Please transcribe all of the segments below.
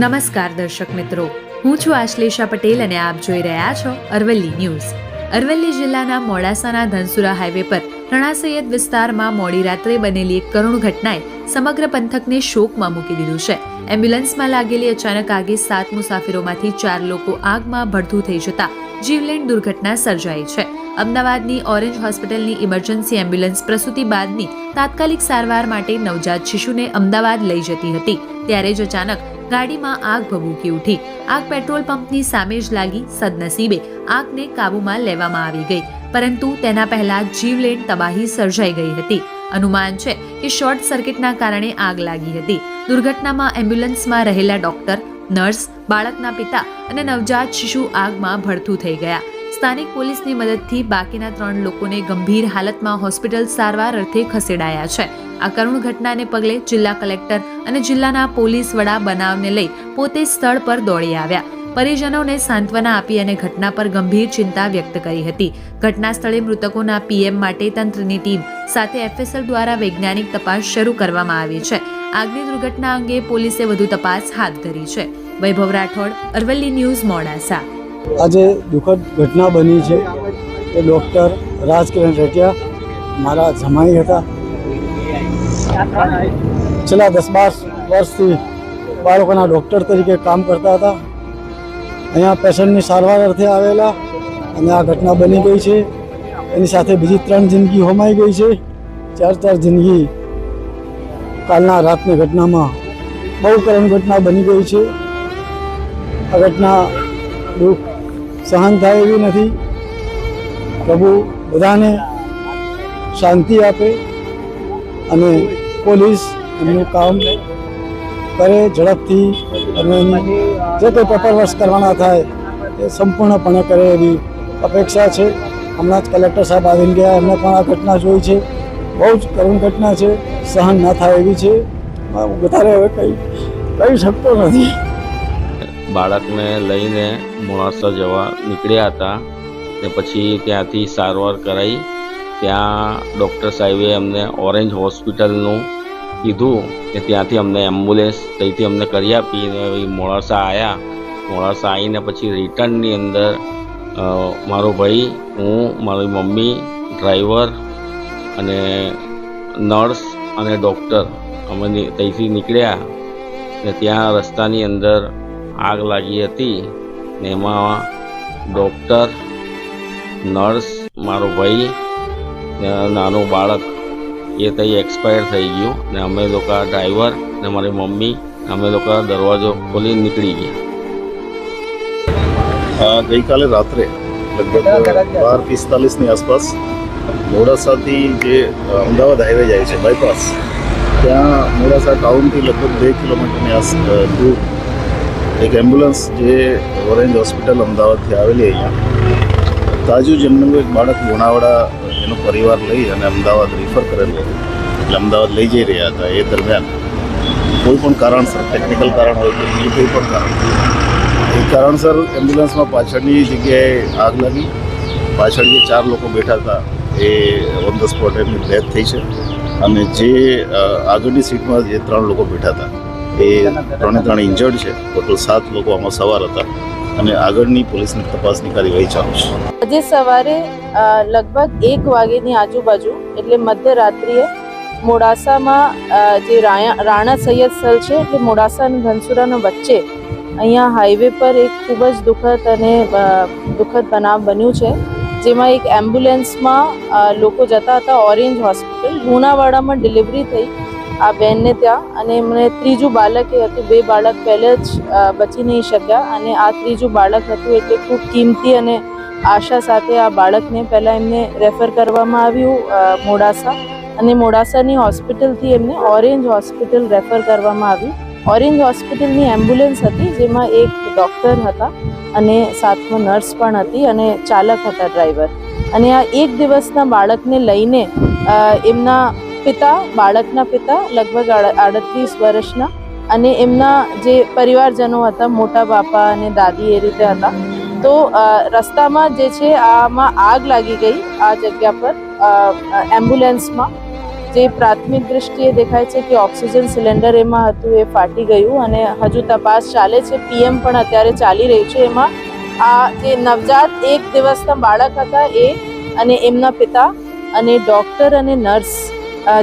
નમસ્કાર દર્શક મિત્રો. હું છું આશ્લેષા પટેલ અને આપ જોઈ રહ્યા છો અરવલ્લી ન્યૂઝ. અરવલ્લી જિલ્લાના મોડાસાના ધનસુરા હાઈવે પર રણા વિસ્તારમાં મોડી રાત્રે બનેલી એક કરુણ ઘટનાએ સમગ્ર પંથકને શોકમાં મૂકી દીધું છે. એમ્બ્યુલન્સમાં લાગેલી અચાનક આગે સાત મુસાફરોમાંથી ચાર લોકો આગમાં ભડથું થઈ જતા જીવલેણ દુર્ઘટના સર્જાઈ છે. અમદાવાદની ઓરેન્જ હોસ્પિટલની ઇમરજન્સી એમ્બ્યુલન્સ પ્રસૂતિ બાદની તાત્કાલિક સારવાર માટે નવજાત શિશુને અમદાવાદ લઈ જતી હતી. ત્યારે જ અચાનક ગાડીમાં આગ ભભૂકી ઉઠી. આગ પેટ્રોલ પંપની સામે જ લાગી સદનસીબે. આગને કાબૂમાં લેવામાં આવી ગઈ. પરંતુ તેના પહેલા જીવલેણ તબાહી સર્જાઈ ગઈ હતી. અનુમાન છે કે શોર્ટ સર્કિટના કારણે આગ લાગી હતી. દુર્ઘટનામાં એમ્બ્યુલન્સમાં રહેલા ડોક્ટર, નર્સ, બાળકના પિતા અને નવજાત શિશુ આગમાં ભડથું થઈ ગયા. સ્થાનિક પોલીસની મદદથી બાકીના ત્રણ લોકોને ગંભીર હાલતમાં હોસ્પિટલ સારવાર અર્થે ખસેડાયા છે. આ કરુણ ઘટનાને પગલે જિલ્લા કલેક્ટર અને જિલ્લાના પોલીસ વડા બનાવને લઈ પોતે સ્થળ પર દોડી આવ્યા. પરિજનોને સાંત્વના આપી અને ઘટના પર ગંભીર ચિંતા વ્યક્ત કરી હતી. ઘટના સ્થળે મૃતકોના પીએમ માટે તંત્રની ટીમ સાથે એફએસએલ દ્વારા વૈજ્ઞાનિક તપાસ શરૂ કરવામાં આવી છે. આગની દુર્ઘટના અંગે પોલીસે વધુ તપાસ હાથ ધરી છે. વૈભવ રાઠોડ, અરવલ્લી ન્યૂઝ, મોડાસા. આજે દુઃખદ ઘટના બની છે એ ડૉક્ટર રાજકિરણ રેટિયા મારા જમાઈ હતા. છેલ્લા દસ બાર વર્ષથી બાળકોના ડૉક્ટર તરીકે કામ કરતા હતા. અહીંયા પેશન્ટની સારવાર અર્થે આવેલા અને આ ઘટના બની ગઈ છે. એની સાથે બીજી ત્રણ જિંદગી હોમાઈ ગઈ છે. ચાર ચાર જિંદગી કાલના રાતની ઘટનામાં બહુ કરમ ઘટના બની ગઈ છે. આ ઘટના દુઃખ સહન થાય એવી નથી. પ્રભુ બધાને શાંતિ આપે. અને પોલીસ એમનું કામ કરે, ઝડપથી અને જે કંઈ પેપર કરવાના થાય એ સંપૂર્ણપણે કરે એવી અપેક્ષા છે. હમણાં જ કલેક્ટર સાહેબ આવીને ગયા, એમને પણ આ ઘટના જોઈ છે. બહુ જ કરુણ ઘટના છે. સહન ના થાય એવી છે. વધારે હવે કંઈ કહી શકતો નથી. બાળકને લઈને મોડાસા જવા નીકળ્યા હતા ને પછી ત્યાંથી સારવાર કરાવી ત્યાં ડૉક્ટર સાહેબે અમને ઓરેન્જ હોસ્પિટલનું કીધું કે ત્યાંથી અમને એમ્બ્યુલન્સ ત્યાંથી અમને કરી આપી ને મોડાસા આવ્યા મોડાસા આવીને પછી રિટર્નની અંદર મારો ભાઈ, હું, મારી મમ્મી, ડ્રાઈવર અને નર્સ અને ડૉક્ટર અમે ત્યાંથી નીકળ્યા ને ત્યાં રસ્તાની અંદર આગ લાગી હતી ને એમાં ડૉક્ટર, નર્સ, મારો ભાઈ ને નાનું બાળક એ તઈ એક્સપાયર થઈ ગયું ને અમે લોકો ડ્રાઈવર ને મારી મમ્મી અમે લોકો દરવાજો ખોલી નીકળી ગયા. ગઈકાલે રાત્રે લગભગ બાર પિસ્તાલીસની આસપાસ મોડાસાથી જે અમદાવાદ હાઈવે જાય છે બાયપાસ ત્યાં મોડાસા ટાઉનથી લગભગ બે કિલોમીટરની આસ દૂર એક એમ્બ્યુલન્સ જે ઓરેન્જ હોસ્પિટલ અમદાવાદથી આવેલી અહીંયા, તાજુ જન્મેલું એક બાળક લુણાવાડા એનો પરિવાર લઈ અને અમદાવાદ રિફર કરેલું એટલે અમદાવાદ લઈ જઈ રહ્યા હતા એ દરમિયાન. કોઈ પણ કારણસર ટેકનિકલ કારણ હોય કે બીજું કોઈ પણ કારણ એ કારણસર એમ્બ્યુલન્સમાં પાછળની જગ્યાએ આગ લાગી. પાછળ જે ચાર લોકો બેઠા હતા, એ ઓન ધ સ્પોટ એમની ડેથ થઈ છે. અને જે આગળની સીટમાં જે ત્રણ લોકો બેઠા હતા, એ ત્રણે ત્રણ ઇન્જર્ડ છે. ટોટલ સાત લોકો આમાં સવાર હતા. અને આગળની પોલીસની તપાસની કાર્યવાહી ચાલુ છે. આજે સવારે લગભગ એક વાગ્યાની આજુબાજુ, એટલે મધ્યરાત્રિએ મોડાસામાં જે રાણા સૈયદ સ્થળ છે, એટલે મોડાસા અને ધનસુરાનો વચ્ચે અહીંયા હાઈવે પર એક ખૂબ જ દુઃખદ અને દુઃખદ બનાવ બન્યું છે. જેમાં એક એમ્બ્યુલન્સમાં લોકો જતા હતા, ઓરેન્જ હોસ્પિટલ. લુણાવાડામાં ડિલિવરી થઈ આ બેનને ત્યાં અને મને ત્રીજું બાળક એ હતું, બે બાળક પહેલે જ બચી નહીં શક્યા અને આ ત્રીજું બાળક હતું એટલે ખૂબ કિંમતી અને આશા સાથે આ બાળકને પહેલાં એમને રેફર કરવામાં આવ્યું મોડાસા અને મોડાસાની હોસ્પિટલથી એમને ઓરેન્જ હોસ્પિટલ રેફર કરવામાં આવ્યું. ઓરેન્જ હોસ્પિટલની એમ્બ્યુલન્સ હતી, જેમાં એક ડૉક્ટર હતા અને સાથમાં નર્સ પણ હતી અને ચાલક હતા ડ્રાઈવર. અને આ એક દિવસના બાળકને લઈને એમના પિતા, બાળકના પિતા, લગભગ આડ- આડત્રીસ વર્ષના અને એમના જે પરિવારજનો હતા, મોટા બાપા અને દાદી એ રીતે હતા. તો રસ્તામાં જે છે, આમાં આગ લાગી ગઈ આ જગ્યા પર. એમ્બ્યુલન્સમાં. જે પ્રાથમિક દ્રષ્ટિએ દેખાય છે કે ઓક્સિજન સિલિન્ડર એમાં હતું, એ ફાટી ગયું અને હજુ તપાસ ચાલે છે. પીએમ પણ અત્યારે ચાલી રહ્યું છે. એમાં આ જે નવજાત એક દિવસના બાળક હતા એ અને એમના પિતા અને ડૉક્ટર અને નર્સ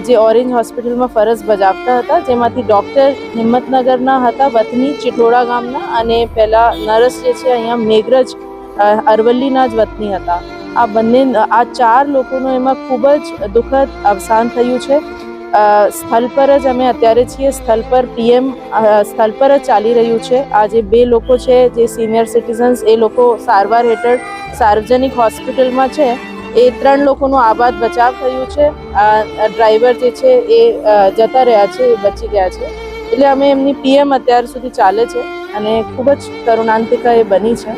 જે ઓરેન્જ હોસ્પિટલમાં ફરજ બજાવતા હતા, જેમાંથી ડૉક્ટર હિંમતનગરના હતા, વતની ચિટોડા ગામના અને પહેલા નર્સ જે છે, અહીંયા મેઘરજ અરવલ્લીના જ વતની હતા. આ બંને, આ ચાર લોકોનું એમાં ખૂબ જ દુઃખદ અવસાન થયું છે. સ્થળ પર જ અમે અત્યારે છીએ, સ્થળ પર પીએમ સ્થળ પર જ ચાલી રહ્યું છે. આ જે બે લોકો છે, જે સિનિયર સિટીઝન્સ, એ લોકો સારવાર હેઠળ સાર્વજનિક હોસ્પિટલમાં છે. એ ત્રણ લોકોનું આબાદ બચાવ થયું છે. આ ડ્રાઈવર જે છે એ જતા રહ્યા છે, એ બચી ગયા છે. એટલે અમે એમની પીએમ અત્યાર સુધી ચાલે છે અને ખૂબ જ કરુણાંતિકા એ બની છે.